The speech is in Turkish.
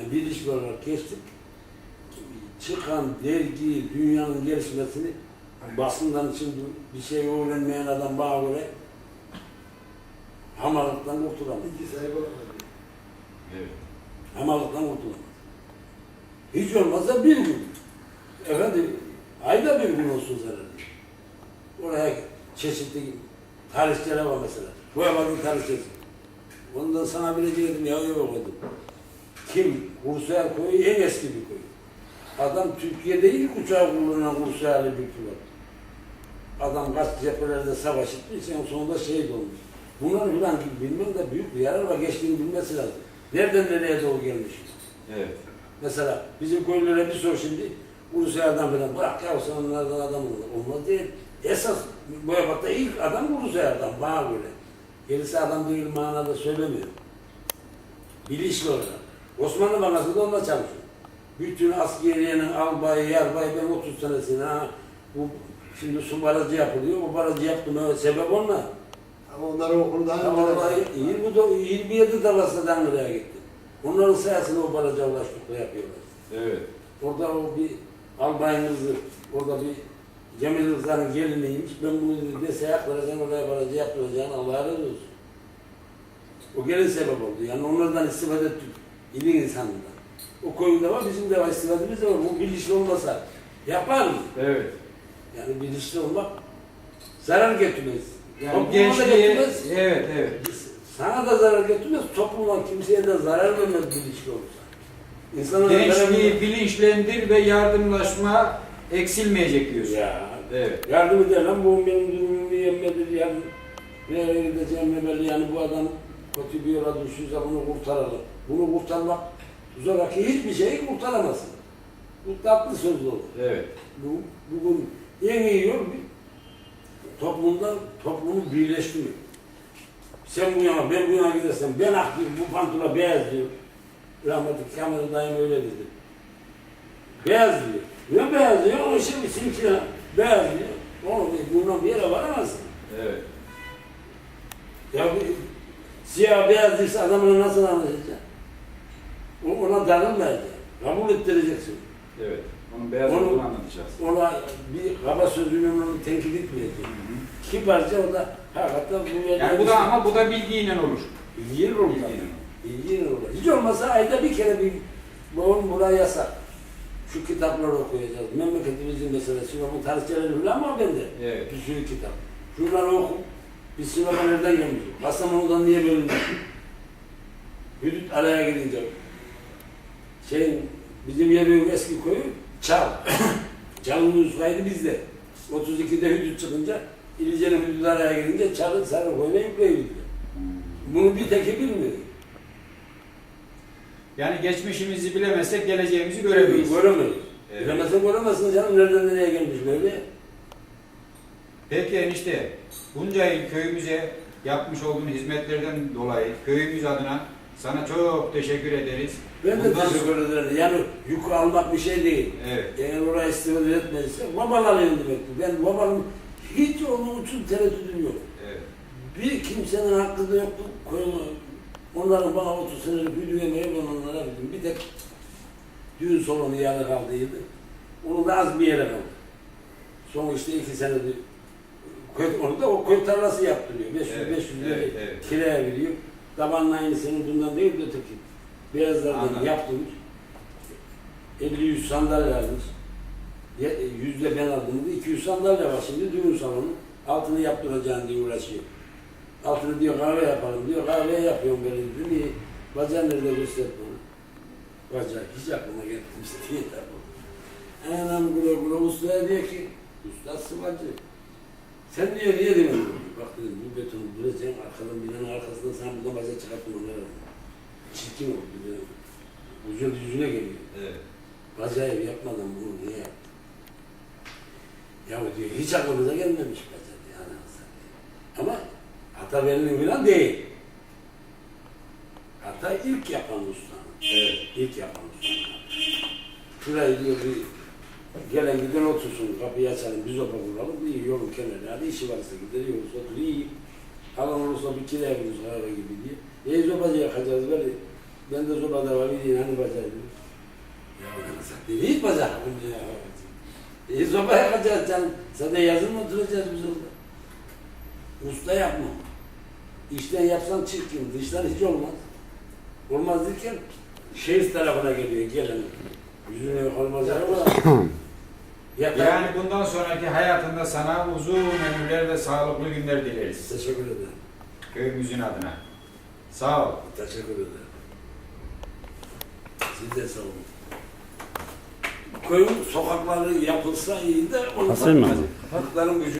Yani bir iş olarak geçtik. Çıkan dergi, dünyanın gelişmesini basından şimdi bir şey öğrenmeyen adam bana göre hamallıktan kurtulamaz. İki olamadı. Evet. Hamallıktan kurtulamaz. Hiç olmazsa bir gün. Efendim, ayda bir gün olsun zararlı. Oraya çeşitli tarihçiler var mesela. Bu yabancı tarihçesi. Ondan sana bileceğim ya yok dedim. Kim? Kursayar koyu en eski bir koy. Adam Türkiye'de ilk uçağı kullanan Kursayarlı bir pilot. Adam kaç cephelerde savaş etmiş, en sonunda şehit olmuş. Bunlar filan bilmem de büyük bir yarar var, geçtiğini bilmesi lazım. Nereden nereye doğru gelmiş? Evet. Mesela bizim köylülere bir sor şimdi, Ulusayar'dan falan bırak ya sen onlardan adam olur. Olmaz değil. Esas bu yapakta ilk adam Ulusayar'dan bana göre. Gerisi adam değil manada söylemiyor. Bilinçli olarak. Osmanlı Bankası da onda çalışıyor. Bütün askeriyenin albayı, yarbayı ben 30 senesine ha, bu şimdi su barajı yapılıyor. O barajı yaptım evet, sebep onunla. Ama onların okulu daha Ama vallahi 20, do- 27 tarlasından Ankara'ya gitti. Onların sayesinde o baraja ulaştık da yapıyorlar. Evet. Orada o bir albayın kızı, orada bir Cemil Rıza'nın geliniymiş. Ben bunu dese yaptıracağım, oraya barajı yaptıracağım, Allah'a razı olsun. O gelin sebep oldu. Yani onlardan istifade ettik. İlin insanından. O koyunda var, bizim de var, istifademiz de var. Bu bilinçli olmasa yapar mı? Evet. Yani bilinçli olmak zarar getirmez. Yani Topluma da gençliğe, getirmez. evet evet. Sana da zarar getirmez, topluma kimseye de zarar vermez bilinçli olursa. İnsanlara Gençliği bilinçlendir ve yardımlaşma eksilmeyecek diyorsun. Ya, Evet. yardım eder lan bu benim durumumu yenmedir yani. Nereye gideceğim ne belli yani bu adam kötü bir yola düşürse bunu kurtaralım. Bunu kurtarmak zoraki hiçbir şeyi kurtaramazsın. Bu tatlı söz olur. Evet. Bu, bugün en iyi yol bir toplumda toplumu birleştiriyor. Sen bu yana, ben bu yana gidersen, ben ak diyor, bu pantolon beyaz diyor. Rahmetli Kemal dayım öyle dedi. Beyaz diyor. Ne beyaz diyor? O şey simsiyah. Beyaz diyor. Oğlum bundan bir yere varamazsın. Evet. Ya bir, siyah beyaz değilse adamla nasıl anlaşacaksın? O, ona darılmayacaksın. Kabul ettireceksin. Evet. Onun beyaz Onu- olduğunu anlatacağız. Ona bir kaba sözüyle onu tenkit etmeyeceksin. Kibarca o da hakikaten bu Yani bu da ama bu da bilgiyle olur. İlgili olur. Bilgiyle. Olur. Hiç olmazsa ayda bir kere bir babam buraya yasak. Şu kitapları okuyacağız. Memleketimizin meselesi. Sinop'un tarihçileri falan ama bende. Evet. Bir sürü kitap. Şunları oku. Biz Sinop'a nereden gelmişiz? Kastamonu'dan niye bölündük? Hüdüt araya girince. Şey, bizim yerin eski koyu Çal. Çal'ın üskaydı bizde. 32'de Hüdüt çıkınca İlice'nin Hüdüt araya girince Çal'ın sarı koyuna yükleyebildi. Bunu bir teki bilmiyor. Yani geçmişimizi bilemezsek geleceğimizi göremeyiz. Göremeyiz. Evet. Bilemezsen göremezsin canım. Nereden nereye gelmiş böyle? Peki enişte, bunca yıl köyümüze yapmış olduğun hizmetlerden dolayı köyümüz adına sana çok teşekkür ederiz. Ben de Bundan- teşekkür ederim. Yani yük almak bir şey değil. Evet. Eğer oraya istifade etmediyse babalar demektir. Ben babanın hiç onun için tereddüdüm yok. Evet. Bir kimsenin hakkı da yoktu. Koyma. Onların bana 30 senelik düğmeyi ben onlara bildim. Bir tek düğün salonu yarı kaldıydı. Onu da az bir yere kaldı. Son işte iki senedir onu da o köy tarlası yaptırıyor. 500 Evet, 500 lira evet, evet. kiraya veriyor. Tabanla aynı senin bundan değil de öteki. Beyazlardan yaptırmış. 50-100 sandalye almış. E, Yüzde ben aldım. 200 sandalye var şimdi düğün salonu. Altını yaptıracağım diye uğraşıyor. Altını diyor kahve yapalım diyor. Kahve yapıyorum böyle dedim. İyi. Bacağı nerede göster bana. Bacağı hiç aklıma gelmemiş diye tabii. Anam güle güle ustaya diyor ki usta sıvacı. Sen diyor niye demiyorsun? Bak dedim bu betonu duracaksın arkadan binanın arkasından sana buradan bacağı çıkarttım onlara. Çirkin oldu dedim. Ucun yüzüne geliyor. Evet. Bacağı yapmadan bunu niye yaptın? Ya diyor hiç aklımıza gelmemiş diyor. anasını satayım. Ama hata benim falan değil. Hata ilk yapan ustanın. Evet. İlk yapan ustanın. Şurayı diyor bir gelen giden otursun kapıyı açalım biz opa kuralım iyi yolun kenarı hadi işi varsa gider yolsa otur iyi. Alan olursa bir kiraya buluruz kahve gibi diye. E zobacı yakacağız böyle Ben de sobada var bir hani bacar diyor. Ya ne satayım hiç bacar bunu ya. E soba yakacağız canım. Sen de yazın mı oturacağız biz orada? Usta yapma. İşten yapsan çirkin, dıştan hiç olmaz. Olmaz derken şehir tarafına geliyor gelen. Yüzüne olmaz ama. Yani bundan sonraki hayatında sana uzun ömürler ve sağlıklı günler dileriz. Teşekkür ederim. Köyümüzün adına. Sağ ol. Teşekkür ederim. Siz de sağ olun. Köyün sokakları yapılsa iyi de Asıl mı? Halkların gücü